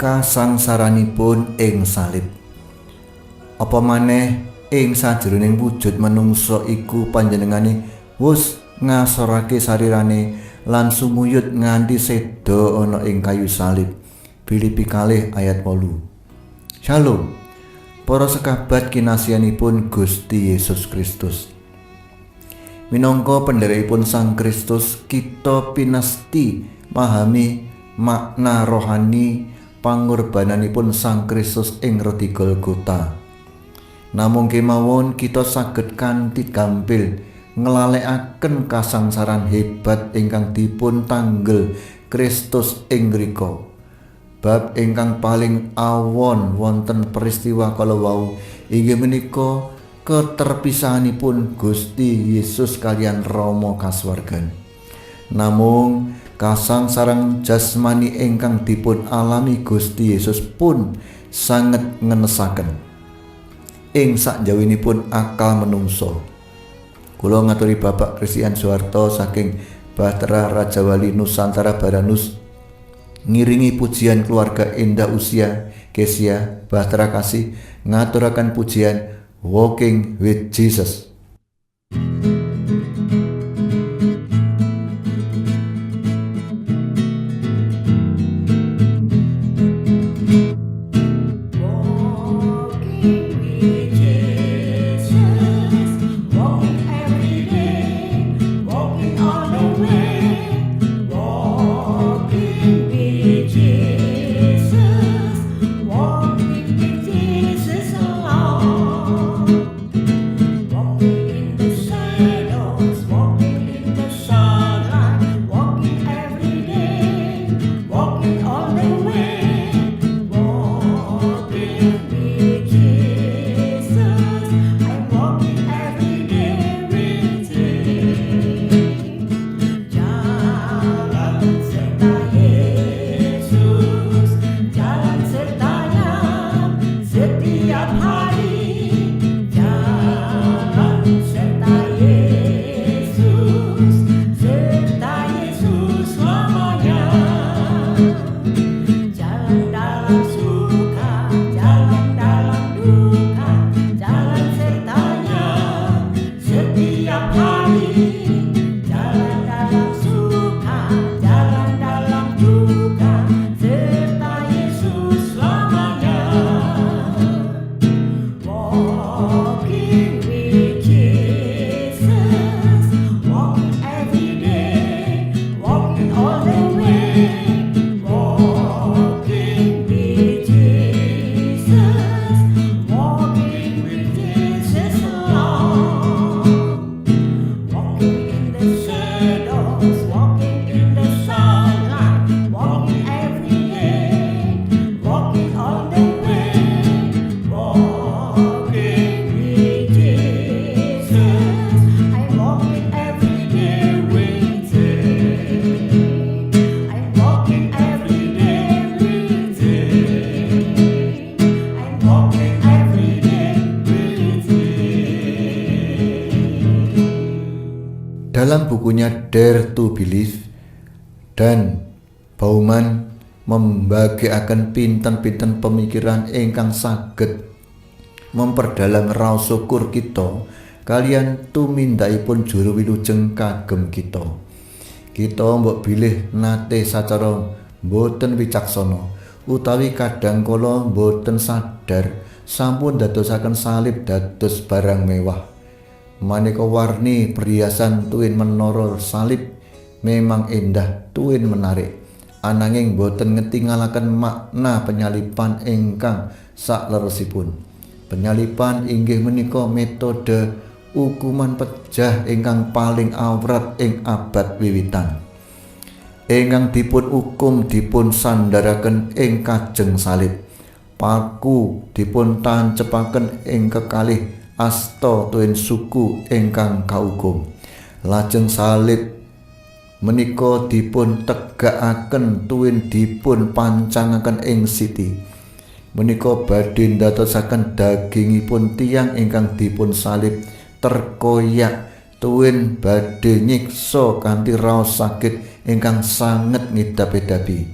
kasangsaranipun ing salib. Apa maneh ing sajroning wujud manungsa iku panjenengane wus ngasorake sarirane lan sumuyut nganti seda ana ing kayu salib. Filipi kalih ayat 8. Shalom. Para sekabat kinasihanipun Gusti Yesus Kristus. Minangka pendherekipun Sang Kristus, kita pinasti mahami makna rohani pangorbananipun Sang Kristus ing roti Golgota. Namung kemawon kita saged kanthi gampil nglalekaken kasangsaran hebat ingkang dipun tanggel Kristus ing. Bab ingkang paling awon wonten peristiwa kala wau inggih menika keterpisahanipun Gusti Yesus kalian Rama kasuwargan. Namung kasang sarang jasmani ingkang dipun alami Gusti Yesus pun sangat ngenesaken ing sakjawinipun akal menungso. Kula ngaturi Bapak Kristian Soeharto saking Bahtera Raja Wali Nusantara Baranus ngiringi pujian keluarga Indah Usia Kesia Bahtera Kasih ngaturakan pujian Walking with Jesus. that high. Dalam bukunya Dare to Believe dan Bauman membagikan pinten-pinten pemikiran ingkang saged memperdalam raos syukur kita kalian tumindakipun juru wilujeng kagem kita. Kita mbok bilih nate sacara boten wicaksana utawi kadang kala boten sadar sampun dadosaken salib dados barang mewah. Maneka warni perhiasan tuwin menara salib memang indah tuwin menarik. Ananging boten ngetingalaken makna penyalipan ingkang sakleresipun. Penyalipan inggih menika metode hukuman pejah ingkang paling awrat ing abad wiwitan. Ingkang dipun hukum dipun sandaraken ing kajeng salib. Paku dipun tancepaken ing kekalih asta tuwin suku ingkang kaukum lajeng salib menika dipun tegakaken tuwin dipun pancangaken ing siti. Menika badhe ndadosaken dagingipun tiang ingkang dipun salib terkoyak tuwin badhe nyiksa kanthi raos sakit ingkang sanget ngidapi-dapi.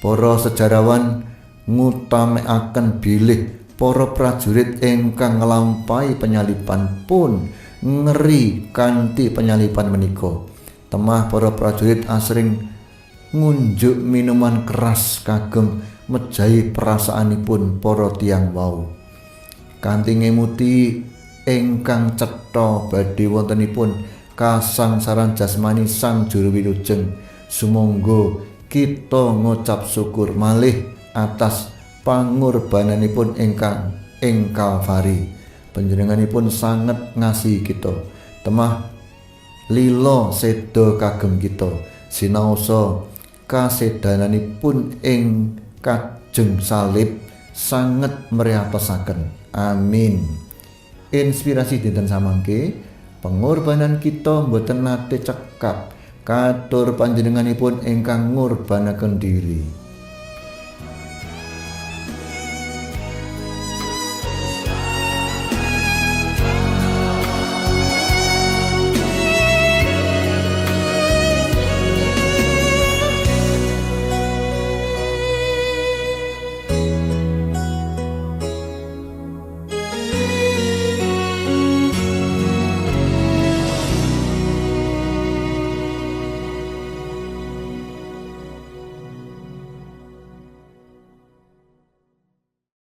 Para sejarawan ngutamekaken bilih para prajurit ingkang nglampahi penyalipan pun ngeri kanthi penyalipan menika. Temah para prajurit asring ngunjuk minuman keras kagem mejahi perasaanipun para tiang wau. Kanthi ngemuti ingkang cetha badhe wontenipun kasangsaran jasmani sang juru wilujeng. Sumangga kita ngucap syukur malih atas pangorbananipun ingkang ing Kalvari. Panjenenganipun sanget ngasihi kita. Temah lila seda kagem kita. Sinaosa kasedananipun ing kajeng salib sanget meriatosaken. Amin. Inspirasi dinten samangke pengorbanan kita mboten nate cekap katur panjenenganipun ingkang ngorbanaken diri.